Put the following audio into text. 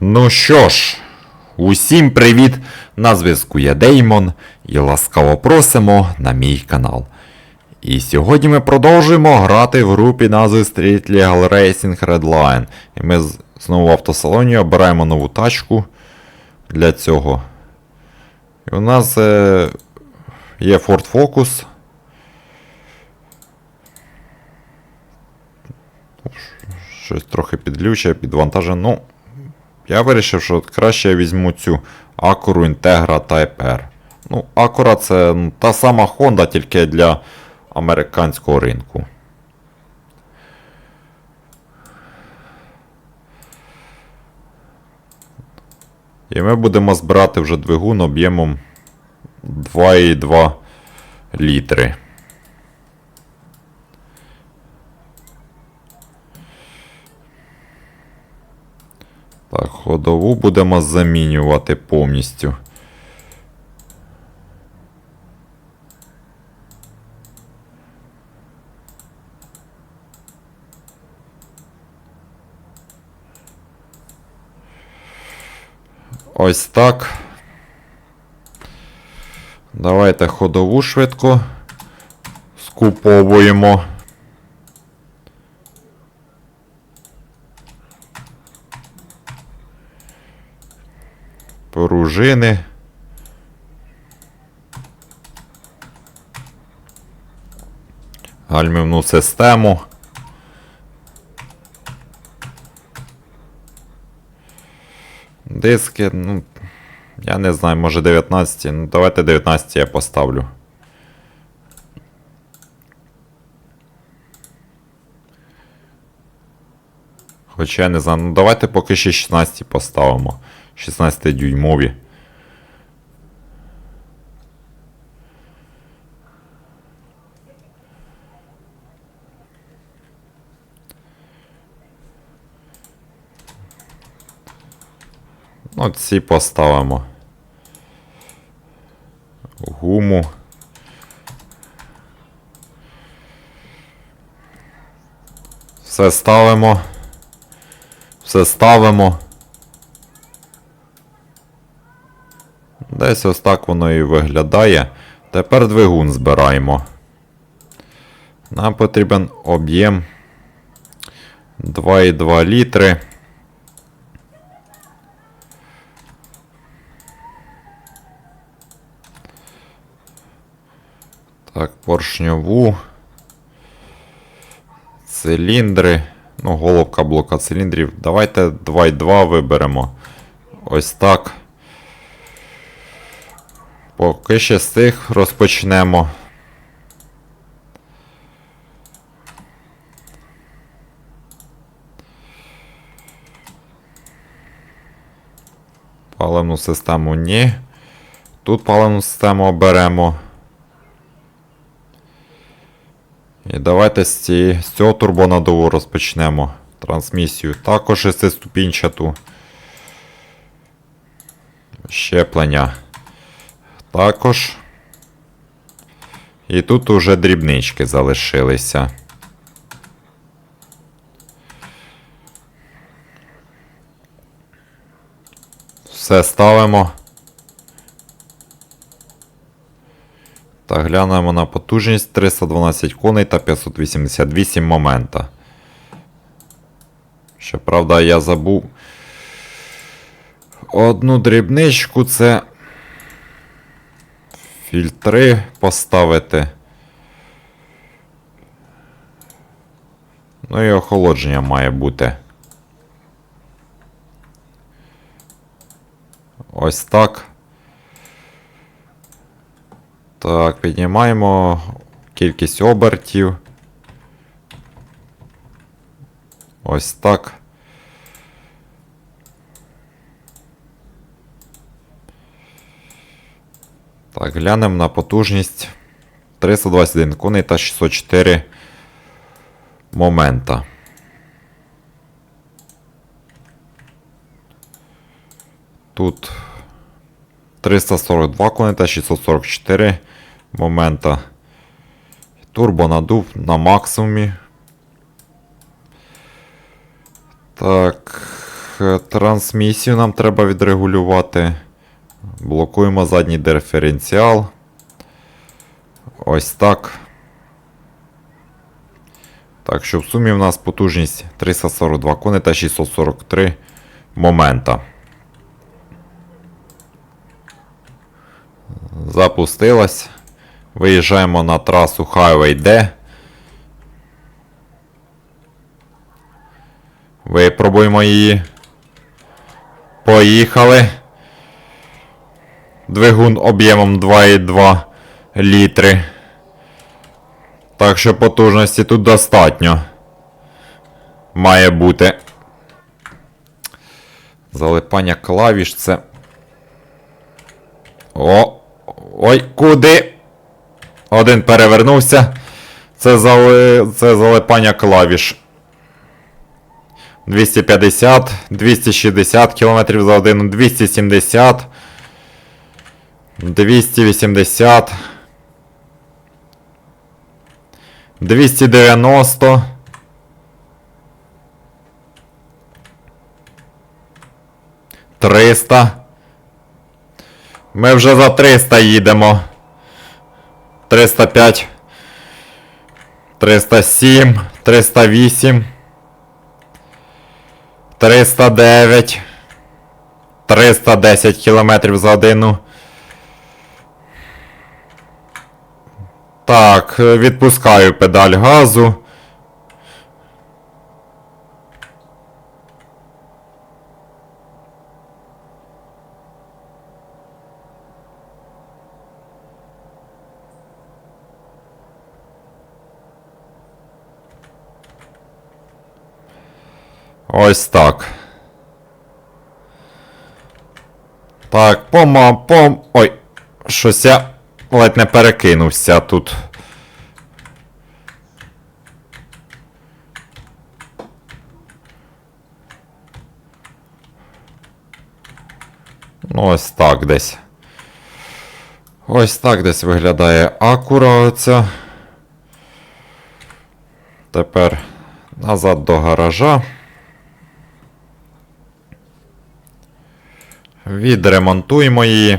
Ну що ж, усім привіт! На зв'язку я Деймон і ласкаво просимо на мій канал. І сьогодні ми продовжуємо грати в групі назви Street Legal Racing Redline. І ми знову в автосалоні обираємо нову тачку для цього. І у нас е, є Ford Focus. Щось трохи підлюче, підвантажено. Ну, я вирішив, що краще я візьму цю Acura Integra Type R. Ну, Acura це ну, та сама Honda, тільки для американського ринку. І ми будемо збирати вже двигун об'ємом 2,2 літри. Так, ходову будемо замінювати повністю. Ось так. Давайте ходову швидко скуповуємо. Пружини. Гальмівну систему. Диски, ну, я не знаю, може 19. Ну, давайте 19 я поставлю. Хоча я не знаю, ну давайте поки ще 16 поставимо. 16 дюймові. Ну, ці поставимо. Гуму. Все ставимо. Все ставимо. Десь ось так воно і виглядає. Тепер двигун збираємо. Нам потрібен об'єм 2,2 літри. Так, поршньову. Циліндри. Ну, головка блока циліндрів. Давайте 2,2 виберемо. Ось так. Поки ще з цих розпочнемо. Паливну систему ні. Тут паливну систему оберемо. І давайте з, цієї, з цього турбонадуву розпочнемо трансмісію. Також шестиступінчату. Щеплення. Також. І тут уже дрібнички залишилися. Все ставимо. Та глянемо на потужність 312 коней та 588 момента. Щоправда, я забув одну дрібничку це фільтри поставити. Ну і охолодження має бути. Ось так. Так, піднімаємо кількість обертів. Ось так. Так, глянемо на потужність 321 коней та 604 момента. Тут 342 коней та 644 момента. Турбонадув на максимумі. Так. е, трансмісію нам треба відрегулювати. Блокуємо задній диференціал. Ось так. Так що в сумі в нас потужність 342 кони та 643 момента. Запустилась. Виїжджаємо на трасу Highway D. Випробуємо її. Поїхали. Двигун об'ємом 2,2 літри. Так що потужності тут достатньо. Має бути. Залипання клавіш це. О! Ой, куди? Один перевернувся. Це, зали... це залипання клавіш. 250, 260 км за годину, 270, 280, 290. Триста. Ми вже за 300 їдемо. 305. 307. 308. 309. 310 км за годину. Так, е, відпускаю педаль газу. Ось так. Так, пома, пом. Ой, щось я ледь не перекинувся тут. Ну, ось так десь. Ось так десь виглядає акура оця. Тепер назад до гаража. Відремонтуємо її.